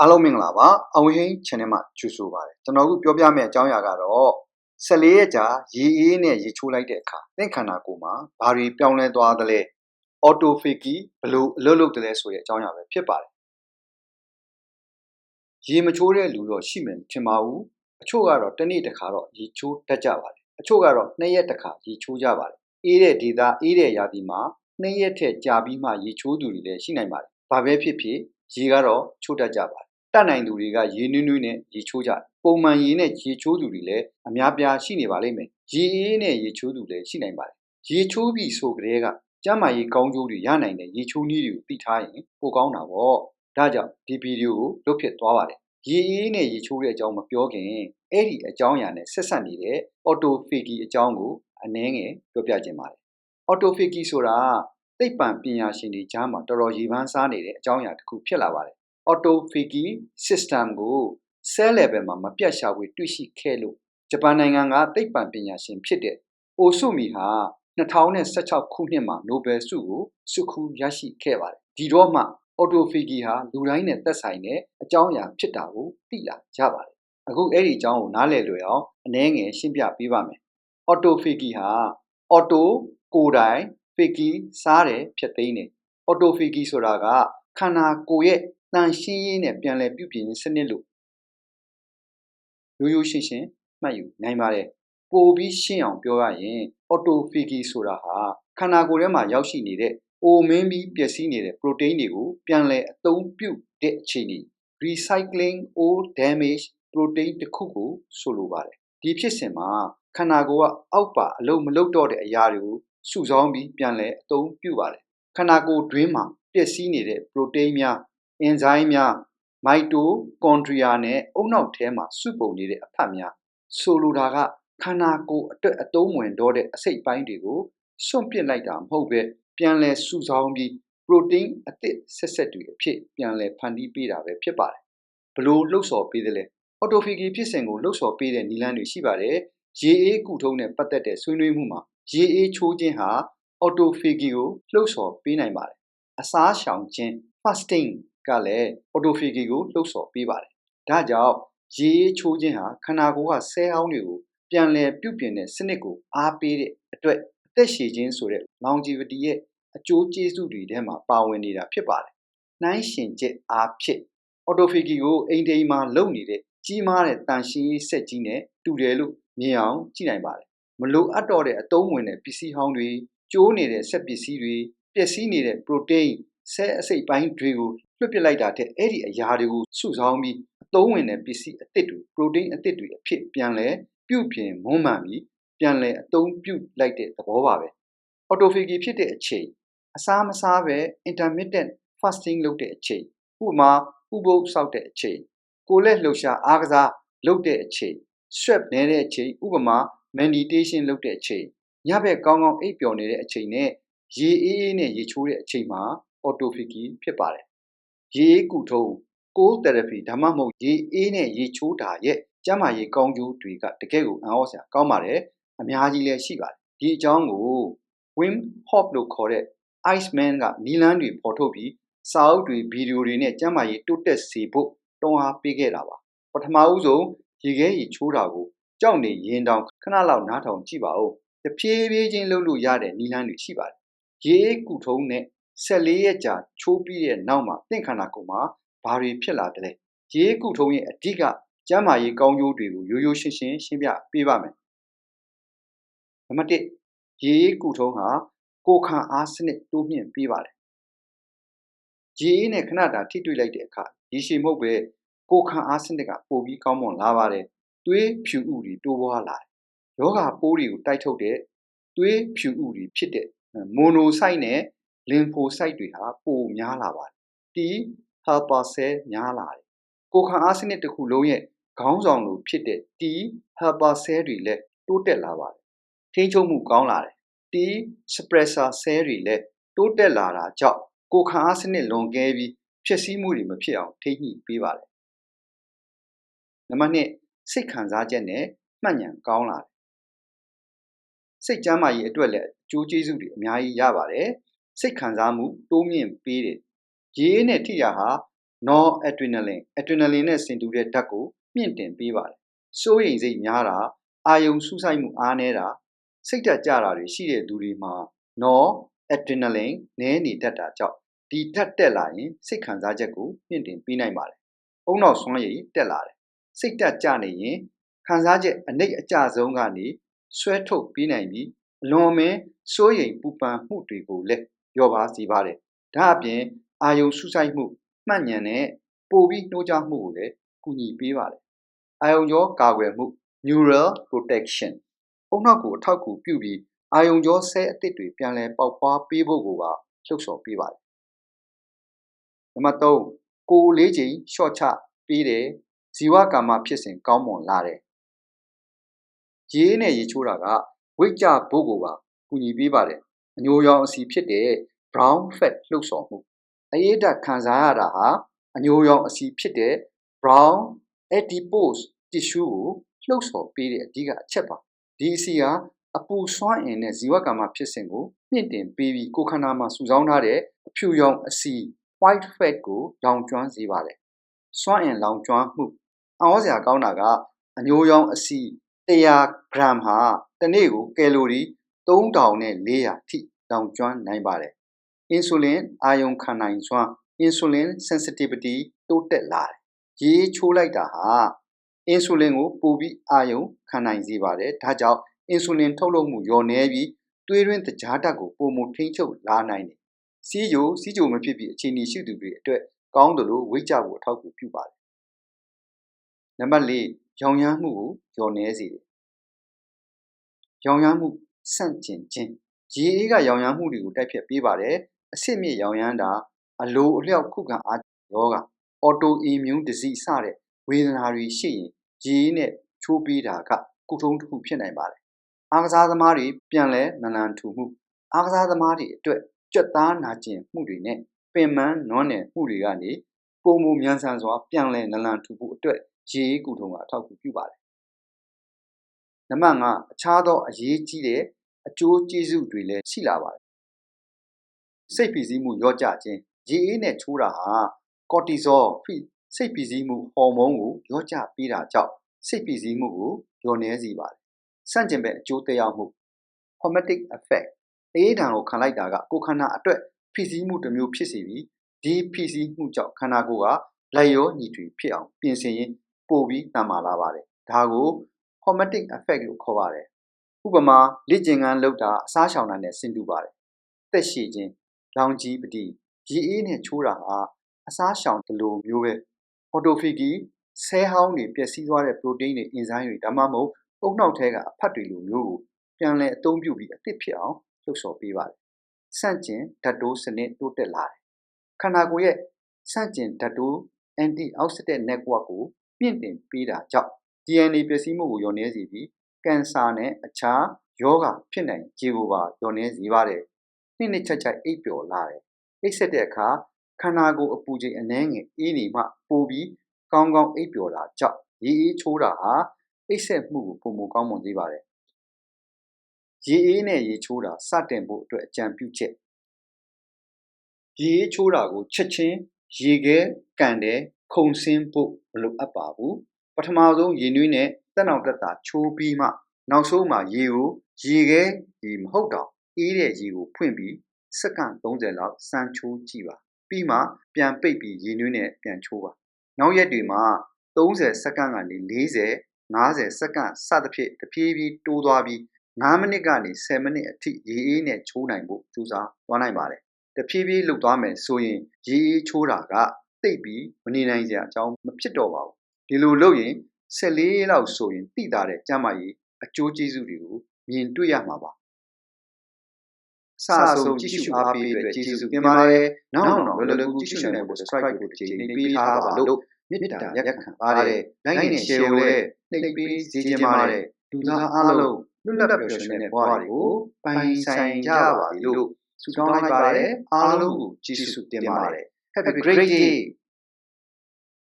အားလုံးမင်္ဂလာပါအဝင်းဟင်း channel မှာကြိုဆိုပါရစေကျွန်တော်အခုပြောပြမယ့်အကြောင်းအရာကတော့14ရက်ကြာရေအေးနဲ့ရေချိုးလိုက်တဲ့အခါသင်ခန္ဓာကိုယ်မှာဘာတွေပြောင်းလဲသွားသလဲ autophagy ဘယ်လိုအလုပ်လုပ်တယ်လဲဆိုတဲ့အကြောင်းအရာပဲဖြစ်ပါတယ်ရေမချိုးတဲ့လူတော့ရှိမယ်ထင်ပါဘူးအချို့ကတော့တစ်နေ့တစ်ခါတော့ရေချိုးတတ်ကြပါတယ်အချို့ကတော့နှစ်ရက်တစ်ခါရေချိုးကြပါတယ်အေးတဲ့ဒေသအေးတဲ့ရာသီမှာနှစ်ရက်ထက်ကြာပြီးမှရေချိုးသူတွေလည်းရှိနိုင်ပါတယ်ဘာပဲဖြစ်ဖြစ်ရေကတော့ချိုးတတ်ကြပါတယ် တတ်နိုင်သူတွေကရေနွေးနွေးနဲ့ရေချိုးကြတယ်ပုံမှန်ရေနဲ့ရေချိုးသူတွေလည်းအများပြားရှိနေပါလိမ့်မယ်ရေအေးနဲ့ရေချိုးသူလည်းရှိနိုင်ပါတယ်ရေချိုးပြီးဆိုကြတဲ့ကကျန်းမာရေးကောင်းကျိုးတွေရနိုင်တဲ့ရေချိုးနည်းတွေကိုသိထားရင်ပိုကောင်းတာပေါ့ဒါကြောင့်ဒီဗီဒီယိုကိုလုပ်ဖြစ်သွားပါတယ်ရေအေးနဲ့ရေချိုးတဲ့အကြောင်းမပြောခင်အဲ့ဒီအကြောင်းအရာနဲ့ဆက်ဆက်နေတဲ့ autophagy အကြောင်းကိုအနည်းငယ်ပြောပြခြင်းပါတယ် autophagy ဆိုတာသိပ္ပံပညာရှင်တွေကြားမှာတော်တော်ရေပန်းစားနေတဲ့အကြောင်းအရာတစ်ခုဖြစ်လာပါတယ် autophagy system ကို cell level မှာမပြတ်ရှာဖွေတွေ့ရှိခဲ့လို့ဂျပန်နိုင်ငံကသိပ္ပံပညာရှင်ဖြစ်တဲ့အိုဆုမီဟာ2016ခုနှစ်မှာနိုဘယ်ဆုကိုစုခူးရရှိခဲ့ပါတယ်ဒီတော့မှ autophagy ဟာလူတိုင်းနဲ့သက်ဆိုင်တဲ့အကြောင်းအရာဖြစ်တာကိုသိလာကြပါတယ်အခုအဲ့ဒီအကြောင်းကိုနားလည်လွယ်အောင်အနည်းငယ်ရှင်းပြပေးပါမယ် autophagy ဟာ auto ကိုယ်တိုင် phagy စားတယ်ဖြစ်သိမ်းတယ် autophagy ဆိုတာကခန္ဓာကိုယ်ရဲ့ တန်ရှင်းရေးနဲ့ပြန်လည်ပြုပြင်စနစ်လို့ရိုးရိုးရှင်းရှင်းမှတ်ယူနိုင်ပါတယ်ပိုပြီးရှင်းအောင်ပြောရရင် autophagy ဆိုတာဟာခန္ဓာကိုယ်ထဲမှာရောက်ရှိနေတဲ့အိုမင်းပြီးပျက်စီးနေတဲ့ protein တွေကိုပြန်လည်အသုံးပြုတဲ့အခြေအနေ recycling or damage protein တစ်ခုကိုဆိုလိုပါတယ်ဒီဖြစ်စဉ်မှာခန္ဓာကိုယ်ကအောက်ပါအလုံးမလုံးတော့တဲ့အရာတွေကိုစုဆောင်းပြီးပြန်လည်အသုံးပြုပါတယ်ခန္ဓာကိုယ်တွင်းမှာပျက်စီးနေတဲ့ protein များ အင်ဇိုင်းများမိုက်တိုကွန်ဒရီယာနဲ့အုံနောက်ထဲမှာစုပုံနေတဲ့အဖတ်များဆိုလိုတာကခန္ဓာကိုယ်အတွက်အသုံးဝင်တော့တဲ့အစိတ်ပိုင်းတွေကိုစွန့်ပစ်လိုက်တာမဟုတ်ပဲပြန်လဲစုဆောင်းပြီး protein အသစ်ဆက်ဆက်တွေအဖြစ်ပြန်လဲဖန်တီးပေးတာပဲဖြစ်ပါတယ်ဘလို့လှုပ်ဆော်ပေးတယ်လဲ autophagy ဖြစ်စဉ်ကိုလှုပ်ဆော်ပေးတဲ့နည်းလမ်းတွေရှိပါတယ်ရေအေးကုထုံးနဲ့ပတ်သက်တဲ့ဆွေးနွေးမှုမှာရေအေးချိုးခြင်းဟာ autophagy ကိုလှုပ်ဆော်ပေးနိုင်ပါတယ်အစားရှောင်ခြင်း fasting ကလည်း autophagy ကိုလှုပ်ဆော်ပေးပါတယ်။ဒါကြောင့်ရေအေးချိုးခြင်းဟာခန္ဓာကိုယ်ကဆဲဟောင်းတွေကိုပြန်လည်ပြုပြင်တဲ့စနစ်ကိုအားပေးတဲ့အတွက်အသက်ရှည်ခြင်းဆိုတဲ့ longevity ရဲ့အကျိုးကျေးဇူးတွေထဲမှာပါဝင်နေတာဖြစ်ပါတယ်။နှိုင်းရှင်ချက်အားဖြင့် autophagy ကိုအိမ်တိမ်မှာလုပ်နေတဲ့ကြီးမားတဲ့တန်ရှင်းရေးဆက်ကြီးနဲ့တူတယ်လို့မြင်အောင်ကြည့်နိုင်ပါတယ်။မလိုအပ်တော့တဲ့အသုံးဝင်တဲ့ပစ္စည်းဟောင်းတွေကျိုးနေတဲ့ဆက်ပစ္စည်းတွေပျက်စီးနေတဲ့ protein ဆဲအစိတ်ပိုင်းတွေကို လွှတ်ပစ်လိုက်တာတဲ့အဲ့ဒီအရာတွေကိုစုဆောင်းပြီးအသုံးဝင်တဲ့ပစ္စည်းအသစ်တွေ protein အသစ်တွေအဖြစ်ပြန်လဲပြုပြင်မွမ်းမံပြီးပြန်လဲအသုံးပြုလိုက်တဲ့သဘောပါပဲ autophagy ဖြစ်တဲ့အချိန်အစားမစားပဲ intermittent fasting လုပ်တဲ့အချိန်ဥပမာဥပုပ်ဆောက်တဲ့အချိန်ကိုယ်လက်လှုပ်ရှားအားကစားလုပ်တဲ့အချိန် stress နေတဲ့အချိန်ဥပမာ meditation လုပ်တဲ့အချိန်ညဘက်ကောင်းကောင်းအိပ်ပျော်နေတဲ့အချိန်နဲ့ရေအေးအေးနဲ့ရေချိုးတဲ့အချိန်မှာ autophagy ဖြစ်ပါတယ် ရေအေးကူထုံး cold therapy ဒါမှမဟုတ် ရေအေးနဲ့ရေချိုးတာရဲ့ ကျန်းမာရေးကောင်းကျိုးတွေက တကယ်ကိုအံ့ဩစရာကောင်းပါတယ်အများကြီးလည်းရှိပါတယ်ဒီအကြောင်းကို Wim Hof လို့ခေါ်တဲ့ Iceman ကနီလန်းတွေပေါ်ထုတ်ပြီးစာအုပ်တွေဗီဒီယိုတွေနဲ့ကျန်းမာရေးတိုးတက်စေဖို့တွန်းအားပေးခဲ့တာပါပထမဦးဆုံးရေခဲရေချိုးတာကိုကြောက်နေရင်တောင်ခဏလောက်နားထောင်ကြည့်ပါဦးတဖြည်းဖြည်းချင်းလှုပ်လို့ရတဲ့နီလန်းတွေရှိပါတယ်ရေအေးကူထုံးနဲ့ 14ရက်ကြာချိုးပြီးတဲ့နောက်မှာသင်ခန္ဓာကိုယ်မှာဘာတွေဖြစ်လာတယ်လဲရေအေးကူထုံးရဲ့အဓိကကျန်းမာရေးကောင်းကျိုးတွေကိုရိုးရိုးရှင်းရှင်းရှင်းပြပေးပါမယ်နံပါတ်1ရေအေးကူထုံးဟာကိုခံအားစနစ်တိုးမြင့်ပေးပါတယ်ရေအေးနဲ့ခဏတာထိတွေ့လိုက်တဲ့အခါရေရှည်မဟုတ်ပဲကိုခံအားစနစ်ကပိုပြီးကောင်းမွန်လာပါတယ်သွေးဖြူဥတွေတိုးပွားလာတယ်ယောဂပိုးတွေကိုတိုက်ထုတ်တဲ့သွေးဖြူဥတွေဖြစ်တဲ့မိုနိုဆိုက်နဲ့ လင်ဖိုဆိုက်တွေဟာပိုများလာပါတယ်။ T helper cell များလာတယ်။ကိုခံအားစနစ်တစ်ခုလုံးရဲ့ခေါင်းဆောင်လိုဖြစ်တဲ့ T helper cell တွေလည်းတိုးတက်လာပါတယ်။ထိန်းချုပ်မှုကောင်းလာတယ်။ T suppressor cell တွေလည်းတိုးတက်လာတာကြောင့်ကိုခံအားစနစ်လွန်ကဲပြီးဖြစ်စည်းမှုတွေမဖြစ်အောင်ထိန်းညှိပေးပါတယ်။နံပါတ်2စိတ်ခံစားချက်နဲ့မှတ်ဉာဏ်ကောင်းလာတယ်စိတ်ကျန်းမာရေးအတွက်လည်းအကျိုးကျေးဇူးတွေအများကြီးရပါတယ် စိတ်ခံစားမှုတိုးမြင့်ပေးတယ်ရေအေးနဲ့ထိရာဟာ noradrenaline adrenaline နဲ့ဆင်တူတဲ့ဓာတ်ကိုမြင့်တင်ပေးပါတယ်စိုးရိမ်စိတ်များတာအာယုံစူးစိုက်မှုအားနည်းတာစိတ်ဓာတ်ကျတာတွေရှိတဲ့သူတွေမှာ noradrenaline နည်းနေတတ်တာကြောင့်ဒီဓာတ်တက်လာရင်စိတ်ခံစားချက်ကိုမြင့်တင်ပေးနိုင်ပါတယ်အုံနောက်ဆွမ်းရည်တက်လာတယ်စိတ်ဓာတ်ကျနေရင်ခံစားချက်အနိတ်အကျဆုံးကနေဆွဲထုတ်ပေးနိုင်ပြီးအလွန်အမင်းစိုးရိမ်ပူပန်မှုတွေကိုလည်း လျော့ပါစေပါတယ်ဒါအပြင်အာယုံစူးစိုက်မှုမှတ်ဉဏ်နဲ့ပိုပြီးနှိုးချမှုကိုလည်းကူညီပေးပါတယ်အာယုံကြောကာကွယ်မှု neural protection အုံနောက်ကိုအထောက်အကူပြုပြီးအာယုံကြောဆဲအသစ်တွေပြန်လည်ပေါက်ဖွားပေးဖို့ကိုပါလှုပ်ဆော်ပေးပါတယ်နံပါတ်3ကိုယ်လေးချိန်ရှော့ချပေးတယ်ဇီဝကာမဖြစ်စဉ်ကောင်းမွန်လာတယ်ရေးနဲ့ရေချိုးတာကဝိတ်ကြဖို့ကိုပါကူညီပေးပါတယ် အညိုရောင်အစီဖြစ်တဲ့ brown fat လှုပ်ဆော်မှုအရေးဓာတ်ခံစားရတာဟာအညိုရောင်အစီဖြစ်တဲ့ brown adipose tissue ကိုလှုပ်ဆော်ပေးတဲ့အဓိကအချက်ပါဒီအစီဟာအပူစွမ်းအင်နဲ့ဇီဝကမ္မဖြစ်စဉ်ကိုမြင့်တင်ပေးပြီးကိုယ်ခန္ဓာမှာစုဆောင်းထားတဲ့အဖြူရောင်အစီ white fat ကိုလောင်ကျွမ်းစေပါတယ်စွမ်းအင်လောင်ကျွမ်းမှုအောင်းစရာကောင်းတာကအညိုရောင်အစီ100 gram ဟာတစ်နေ့ကိုကယ်လိုရီ 3400ထိလောင်ကျွမ်းနိုင်ပါတယ်။ insulin အာယုံခံနိုင်စွမ်း insulin sensitivity တိုးတက်လာတယ်။ရေချိုးလိုက်တာဟာ insulin ကို ပိုပြီး အာယုံခံနိုင်စေပါတယ်။ဒါကြောင့် insulin ထုတ်လုပ်မှု လျော့နည်းပြီး သွေးရင်းတကြားဓာတ်ကိုပုံမထိန်းချုပ်လာနိုင်တယ်။စီးကြိုစီးကြိုမဖြစ်ပြီးအခြေအနေရှိသူတွေအတွက် ကောင်းတယ်လို့ဝိတ်ကြဖို့ အထောက်အကူပြုပါတယ်။နံပါတ် ၄ ရောင်ရမ်းမှုကို လျော့နည်းစေတယ်။ရောင်ရမ်းမှု ဆန့်ကျင်ခြင်းရေအေးကရောင်ရမ်းမှုတွေကိုတိုက်ဖြတ်ပေးပါတယ်။အဆင့်မြင့်ရောင်ရမ်းတာအလိုအလျောက်ခုခံအားယောဂ autoimmune disease စတဲ့ဝေဒနာတွေရှိရင်ရေအေးနဲ့ချိုးပေးတာကကုထုံးတစ်ခုဖြစ်နိုင်ပါတယ်။အားကစားသမားတွေပြန်လဲနလန်ထူမှုအားကစားသမားတွေအတွက်ကြက်သားနာကျင်မှုတွေနဲ့ပင်မနွမ်းနယ်မှုတွေကနေပုံမမြန်ဆန်စွာပြန်လဲနလန်ထူဖို့အတွက်ရေအေးကုထုံးကအထောက်အကူပြုပါတယ်နံပါတ်5အခြားသောအရေးကြီးတဲ့ အကျိုးကျေးဇူးတွေလည်းရှိလာပါတယ်စိတ်ဖိစီးမှုရော့ကျခြင်းရေအေးနဲ့ချိုးတာဟာကော်တီဇောဖိစိတ်ဖိစီးမှုဟော်မုန်းကိုရော့ကျပေးတာကြောင့်စိတ်ဖိစီးမှုကိုလျော့နည်းစေပါတယ်ဆန့်ကျင်ဘက်အကျိုးသက်ရောက်မှု hormetic effect အေးဒဏ်ကိုခံလိုက်တာကကိုယ်ခန္ဓာအတွက်ဖိစီးမှုတစ်မျိုးဖြစ်စေပြီးဒီဖိစီးမှုကြောင့်ခန္ဓာကိုယ်ကလက်ရောညီထွေဖြစ်အောင်ပြင်ဆင်ရင်ပိုပြီးတန်မာလာပါတယ်ဒါကို hormetic effect လို့ခေါ်ပါတယ် ဥပမာလက်ကျင်ကန်းလောက်တာအစားရှောင်တာနဲ့ဆင်တူပါတယ်သက်ရှိခြင်းလောင်ကြီးပတိရေအေးနဲ့ချိုးတာဟာအစားရှောင်တလိုမျိုးပဲ autophagy ဆဲဟောင်းတွေပျက်စီးသွားတဲ့ protein တွေအင်ဇိုင်းတွေဒါမှမဟုတ်အုတ်နှောက်ထဲကအဖတ်တွေလိုမျိုးကိုပြန်လည်အသုံးပြုပြီးအသစ်ဖြစ်အောင်လှုပ်ဆော်ပေးပါတယ်ဆန့်ကျင်ဓာတ်တိုးစနစ်တိုးတက်လာတယ်ခန္ဓာကိုယ်ရဲ့ဆန့်ကျင်ဓာတ်တိုး antioxidant network ကိုမြင့်တင်ပေးတာကြောင့် DNA ပျက်စီးမှုကိုလျော့နည်းစေပြီး ကင်ဆာနဲ့အခြားယောဂဖြစ်နိုင်ခြေကိုပါလျော့နည်းစေပါတယ်။နှစ်နှစ်ချက်ချက်အိပ်ပျော်လာတယ်။အိပ်ဆက်တဲ့အခါခန္ဓာကိုယ်အပူချိန်အနှဲငယ်အေးနေမှပိုပြီးကောင်းကောင်းအိပ်ပျော်တာကြောင့်ရေအေးချိုးတာဟာအိပ်ဆက်မှုကိုပုံမကောင်းမွန်စေပါတယ်။ရေအေးနဲ့ရေချိုးတာစတင်ဖို့အတွက်အကြံပြုချက်ရေအေးချိုးတာကိုချက်ချင်းရေခဲကန်တဲ့ခုံဆင်းဖို့မလိုအပ်ပါဘူးပထမဆုံးရေနွေးနဲ့ တက်နောက်တက်တာချိုးပြီးမှနောက်ဆုံးမှာရေကိုရေခဲဒီမဟုတ်တော့အေးတဲ့ရေကိုဖွင့်ပြီးစက္ကန့်30လောက်စမ်းချိုးကြည့်ပါပြီးမှပြန်ပိတ်ပြီးရေနွေးနဲ့ပြန်ချိုးပါနောက်ရက်တွေမှာ30စက္ကန့်ကနေ40 50စက္ကန့်စသဖြင့်တဖြည်းဖြည်းတိုးသွားပြီး9မိနစ်ကနေ10မိနစ်အထိရေအေးနဲ့ချိုးနိုင်ဖို့ကြိုးစားသွားနိုင်ပါတယ်တဖြည်းဖြည်းလှုပ်သွားမယ်ဆိုရင်ရေအေးချိုးတာကတိတ်ပြီးမနေနိုင်စရာအကြောင်းမဖြစ်တော့ပါဘူးဒီလိုလုပ်ရင် 14လောက်ဆိုရင်သိတာတဲ့ကျမ်းမာရေးအကျိုးကျေးဇူးတွေကိုမြင်တွေ့ရမှာပါအစအဆုံးကြည့်ရှုအားပေးအတွက်ကျေးဇူးတင်ပါတယ်နောက်တော့လွယ်လွယ်ကူကြည့်ရှုနိုင်ဖို့ subscribe ကိုတစ်ချိန်နှိပ်ပေးထားပါလို့မေတ္တာရက်ခံပါတယ် like နဲ့ share ကိုလည်းနှိပ်ပေးစေချင်ပါတယ်လူသားအားလုံးလွတ်လပ်ပျော်ရွှင်တဲ့ဘဝတွေကိုပိုင်ဆိုင်ကြပါလို့ဆုတောင်းလိုက်ပါတယ်အားလုံးကိုကျေးဇူးတင်ပါတယ် Have a great day